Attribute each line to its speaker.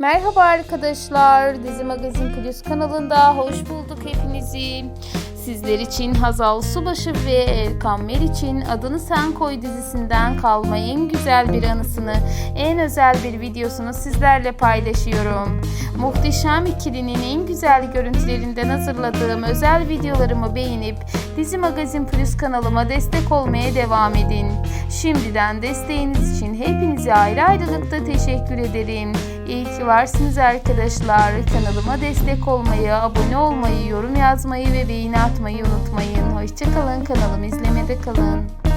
Speaker 1: Merhaba arkadaşlar. Dizi Magazin Plus kanalında hoş bulduk hepinizi. Sizler için Hazal Subaşı ve Erkan için Adını Sen Koy dizisinden kalma en güzel bir anısını, en özel bir videosunu sizlerle paylaşıyorum. Muhteşem ikilinin en güzel görüntülerinden hazırladığım özel videolarımı beğenip Dizi Magazin Plus kanalıma destek olmaya devam edin. Şimdiden desteğiniz için hepinize ayrı ayrılıkta teşekkür ederim. İyi ki varsınız arkadaşlar. Kanalıma destek olmayı, abone olmayı, yorum yazmayı ve beğeni atmayı unutmayın. Hoşçakalın kanalımı izlemede kalın.